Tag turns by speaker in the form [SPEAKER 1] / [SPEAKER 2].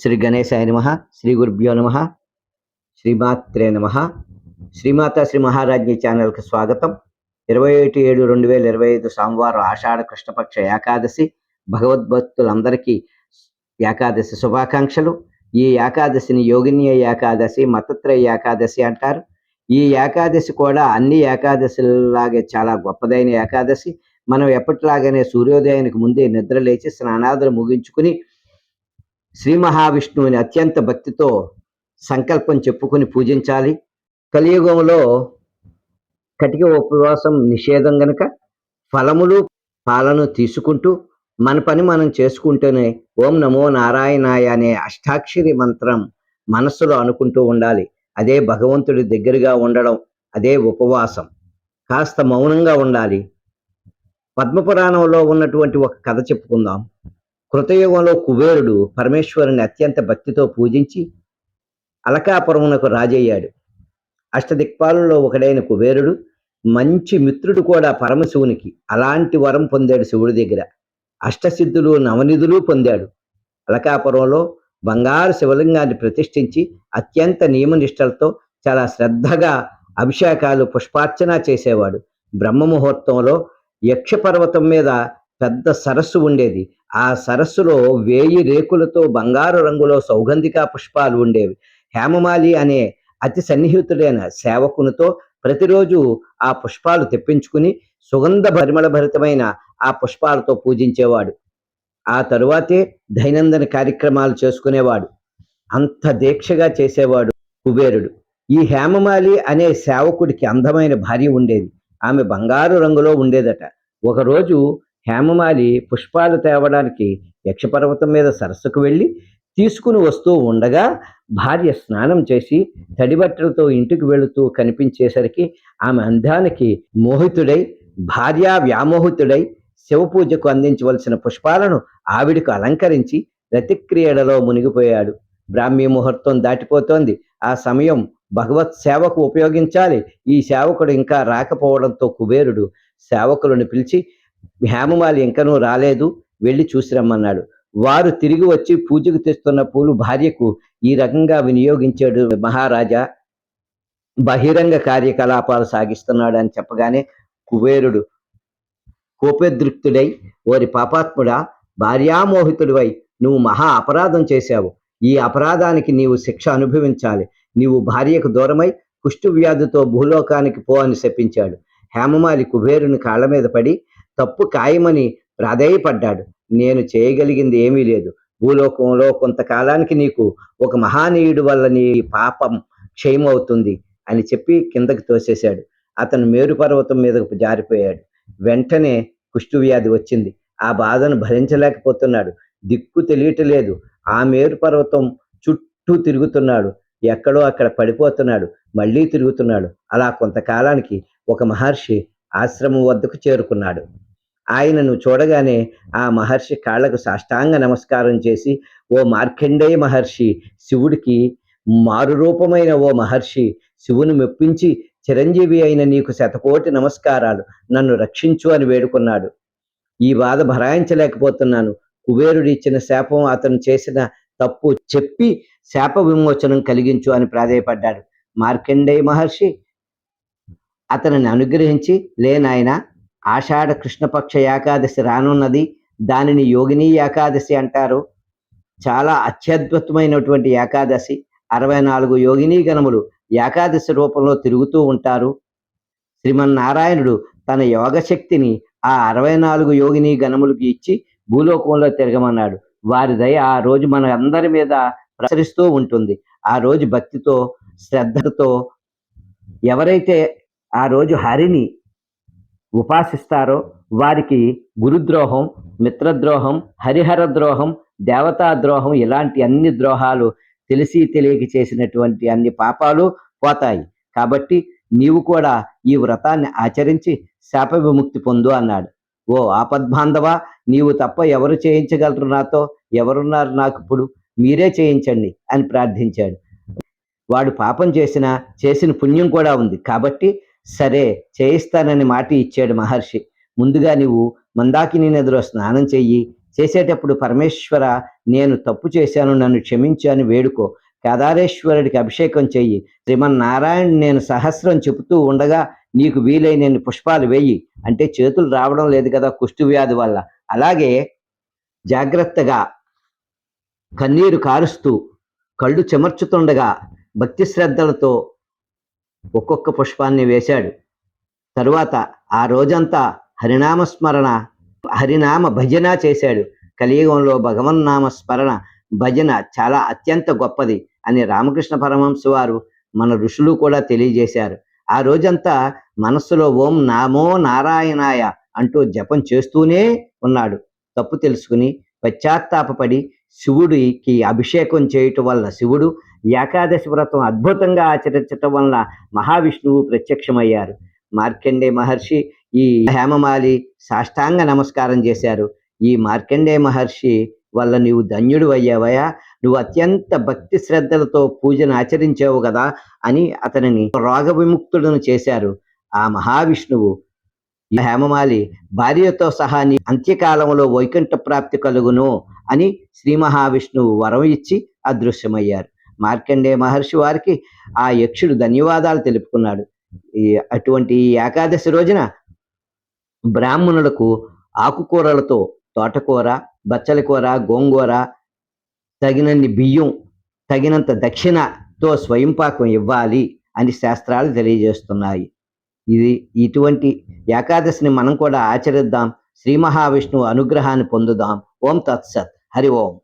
[SPEAKER 1] శ్రీ గణేశాయ నమ శ్రీ గురుభ్యో నమ శ్రీమాత్రే నమ. శ్రీమాత శ్రీ మహారాజ్ని ఛానల్కి స్వాగతం. ఇరవై ఒకటి ఏడు రెండు వేల ఇరవై ఐదు సోమవారం ఆషాఢ కృష్ణపక్ష ఏకాదశి. భగవద్భక్తులందరికీ ఏకాదశి శుభాకాంక్షలు. ఈ ఏకాదశిని యోగినీయ ఏకాదశి మతత్రయ ఏకాదశి అంటారు. ఈ ఏకాదశి కూడా అన్ని ఏకాదశిలాగే చాలా గొప్పదైన ఏకాదశి. మనం ఎప్పటిలాగానే సూర్యోదయానికి ముందే నిద్ర లేచి స్నానాదులు ముగించుకుని శ్రీ మహావిష్ణువుని అత్యంత భక్తితో సంకల్పం చెప్పుకుని పూజించాలి. కలియుగంలో కటిక ఉపవాసం నిషేధం గనక ఫలములు పాలను తీసుకుంటూ మన పని మనం చేసుకుంటూనే ఓం నమో నారాయణాయ అనే అష్టాక్షరి మంత్రం మనస్సులో అనుకుంటూ ఉండాలి. అదే భగవంతుడి దగ్గరగా ఉండడం అదే ఉపవాసం. కాస్త మౌనంగా ఉండాలి. పద్మపురాణంలో ఉన్నటువంటి ఒక కథ చెప్పుకుందాం. కృతయుగంలో కుబేరుడు పరమేశ్వరుని అత్యంత భక్తితో పూజించి అలకాపురమునకు రాజయ్యాడు. అష్టదిక్పాలలో ఒకడైన కుబేరుడు మంచి మిత్రుడు కూడా పరమశివునికి. అలాంటి వరం పొందాడు శివుడి దగ్గర. అష్టసిద్ధులు నవనిధులు పొందాడు. అలకాపురంలో బంగారు శివలింగాన్ని ప్రతిష్ఠించి అత్యంత నియమనిష్టలతో చాలా శ్రద్ధగా అభిషేకాలు పుష్పార్చన చేసేవాడు. బ్రహ్మ ముహూర్తంలో యక్ష పర్వతం మీద పెద్ద సరస్సు ఉండేది. ఆ సరస్సులో వేయి రేకులతో బంగారు రంగులో సౌగంధిక పుష్పాలు ఉండేవి. హేమమాలి అనే అతి సన్నిహితుడైన సేవకునితో ప్రతిరోజు ఆ పుష్పాలు తెప్పించుకుని సుగంధ పరిమళ భరితమైన ఆ పుష్పాలతో పూజించేవాడు. ఆ తరువాతే దైనందిన కార్యక్రమాలు చేసుకునేవాడు. అంత దీక్షగా చేసేవాడు కుబేరుడు. ఈ హేమమాలి అనే సేవకుడికి అందమైన భార్య ఉండేది. ఆమె బంగారు రంగులో ఉండేదట. ఒకరోజు హేమమాలి పుష్పాలు తేవడానికి యక్షపర్వతం మీద సరస్సుకు వెళ్ళి తీసుకుని వస్తూ ఉండగా భార్య స్నానం చేసి తడిబట్టలతో ఇంటికి వెళుతూ కనిపించేసరికి ఆమె అందానికి మోహితుడై భార్య వ్యామోహితుడై శివ పూజకు అందించవలసిన పుష్పాలను ఆవిడకు అలంకరించి రతిక్రియడలో మునిగిపోయాడు. బ్రాహ్మీ ముహూర్తం దాటిపోతోంది. ఆ సమయం భగవత్ సేవకు ఉపయోగించాలి. ఈ సేవకుడు ఇంకా రాకపోవడంతో కుబేరుడు సేవకులను పిలిచి హేమమాలి ఇంకనూ రాలేదు వెళ్ళి చూసి రమ్మన్నాడు. వారు తిరిగి వచ్చి పూజకు తెస్తున్న పూలు భార్యకు ఈ రకంగా వినియోగించాడు మహారాజా. బహిరంగ కార్యకలాపాలు సాగిస్తున్నాడు అని చెప్పగానే కుబేరుడు కోపదృక్తుడై ఓరి పాపాత్ముడా భార్యామోహితుడివై నువ్వు మహా అపరాధం చేశావు. ఈ అపరాధానికి నీవు శిక్ష అనుభవించాలి. నీవు భార్యకు దూరమై కుష్టు వ్యాధితో భూలోకానికి పో అని శపించాడు. హేమమాలి కుబేరుని కాళ్ళ మీద పడి తప్పు ఖాయమని ప్రాధేయపడ్డాడు. నేను చేయగలిగింది ఏమీ లేదు. భూలోకంలో కొంతకాలానికి నీకు ఒక మహానీయుడు వల్ల నీ పాపం క్షయమవుతుంది అని చెప్పి కిందకి తోసేశాడు. అతను మేరు పర్వతం మీదకు జారిపోయాడు. వెంటనే కుష్ఠువ్యాధి వచ్చింది. ఆ బాధను భరించలేకపోతున్నాడు. దిక్కు తెలియటలేదు. ఆ మేరు పర్వతం చుట్టూ తిరుగుతున్నాడు. ఎక్కడో అక్కడ పడిపోతున్నాడు. మళ్ళీ తిరుగుతున్నాడు. అలా కొంతకాలానికి ఒక మహర్షి ఆశ్రమం వద్దకు చేరుకున్నాడు. ఆయనను చూడగానే ఆ మహర్షి కాళ్ళకు సాష్టాంగ నమస్కారం చేసి ఓ మార్కండేయ మహర్షి శివుడికి మారురూపమైన ఓ మహర్షి శివుని మెప్పించి చిరంజీవి అయిన నీకు శతకోటి నమస్కారాలు. నన్ను రక్షించు అని వేడుకున్నాడు. ఈ బాధ భరాయించలేకపోతున్నాను. కుబేరుడు ఇచ్చిన శాపం అతను చేసిన తప్పు చెప్పి శాప విమోచనం కలిగించు అని ప్రాధేయపడ్డాడు. మార్కండేయ మహర్షి అతనిని అనుగ్రహించి లేనాయన ఆషాఢ కృష్ణపక్ష ఏకాదశి రానున్నది. దానిని యోగిని ఏకాదశి అంటారు. చాలా అత్యద్భుతమైనటువంటి ఏకాదశి. అరవై నాలుగు యోగిని గణములు ఏకాదశి రూపంలో తిరుగుతూ ఉంటారు. శ్రీమన్నారాయణుడు తన యోగశక్తిని ఆ అరవై నాలుగు యోగిని గణములకు ఇచ్చి భూలోకంలో తిరగమన్నాడు. వారి దయ ఆ రోజు మన అందరి మీద ప్రసరిస్తూ ఉంటుంది. ఆ రోజు భక్తితో శ్రద్ధతో ఎవరైతే ఆ రోజు హరిని ఉపాసిస్తారో వారికి గురుద్రోహం మిత్రద్రోహం హరిహర ద్రోహం దేవతా ద్రోహం ఇలాంటి అన్ని ద్రోహాలు తెలిసి తెలియక చేసినటువంటి అన్ని పాపాలు పోతాయి. కాబట్టి నీవు కూడా ఈ వ్రతాన్ని ఆచరించి శాప విముక్తి పొందు అన్నాడు. ఓ ఆపద్బాంధవ నీవు తప్ప ఎవరు చేయించగలరు నాతో? ఎవరున్నారు నాకు ఇప్పుడు? మీరే చేయించండి అని ప్రార్థించాడు. వాడు పాపం చేసిన చేసిన పుణ్యం కూడా ఉంది. కాబట్టి సరే చేయిస్తానని మాట ఇచ్చాడు మహర్షి. ముందుగా నువ్వు మందాకిని నదిలో స్నానం చెయ్యి. చేసేటప్పుడు పరమేశ్వర నేను తప్పు చేశాను నన్ను క్షమించాను వేడుకో. కేదారేశ్వరుడికి అభిషేకం చెయ్యి. శ్రీమన్నారాయణ నేను సహస్రం చెబుతూ ఉండగా నీకు వీలైన పుష్పాలు వేయి. అంటే చేతులు రావడం లేదు కదా కుష్టు వ్యాధి వల్ల. అలాగే జాగ్రత్తగా కన్నీరు కారుస్తూ కళ్ళు చెమర్చుతుండగా భక్తి శ్రద్ధలతో ఒక్కొక్క పుష్పాన్ని వేశాడు. తరువాత ఆ రోజంతా హరినామ స్మరణ హరినామ భజన చేశాడు. కలియుగంలో భగవన్నామ స్మరణ భజన చాలా అత్యంత గొప్పది అని రామకృష్ణ పరమహంస వారు మన ఋషులు కూడా తెలియజేశారు. ఆ రోజంతా మనస్సులో ఓం నామో నారాయణాయ అంటూ జపం చేస్తూనే ఉన్నాడు. తప్పు తెలుసుకుని పశ్చాత్తాపపడి శివుడికి అభిషేకం చేయటం వల్ల శివుడు ఏకాదశి వ్రతం అద్భుతంగా ఆచరించటం వల్ల మహావిష్ణువు ప్రత్యక్షమయ్యారు. మార్కండే మహర్షి ఈ హేమమాలి సాష్టాంగ నమస్కారం చేశారు. ఈ మార్కండే మహర్షి వల్ల నీవు ధన్యుడు అయ్యావయా నువ్వు అత్యంత భక్తి శ్రద్ధలతో పూజను ఆచరించావు కదా అని అతనిని రోగ విముక్తులను చేశారు. ఆ మహావిష్ణువు హేమమాలి భార్యతో సహా నీ అంత్యకాలంలో వైకుంఠ ప్రాప్తి కలుగును అని శ్రీ మహావిష్ణువు వరం ఇచ్చి అదృశ్యమయ్యారు. మార్కండే మహర్షి వారికి ఆ యక్షుడు ధన్యవాదాలు తెలుపుకున్నాడు. ఈ అటువంటి ఏకాదశి రోజున బ్రాహ్మణులకు ఆకుకూరలతో తోటకూర బచ్చలకూర గోంగూర తగినన్ని బియ్యం తగినంత దక్షిణతో స్వయంపాకం ఇవ్వాలి అని శాస్త్రాలు తెలియజేస్తున్నాయి. ఇది ఇటువంటి ఏకాదశిని మనం కూడా ఆచరిద్దాం. శ్రీ మహావిష్ణువు అనుగ్రహాన్ని పొందుదాం. ఓం తత్సత్. హరి ఓం.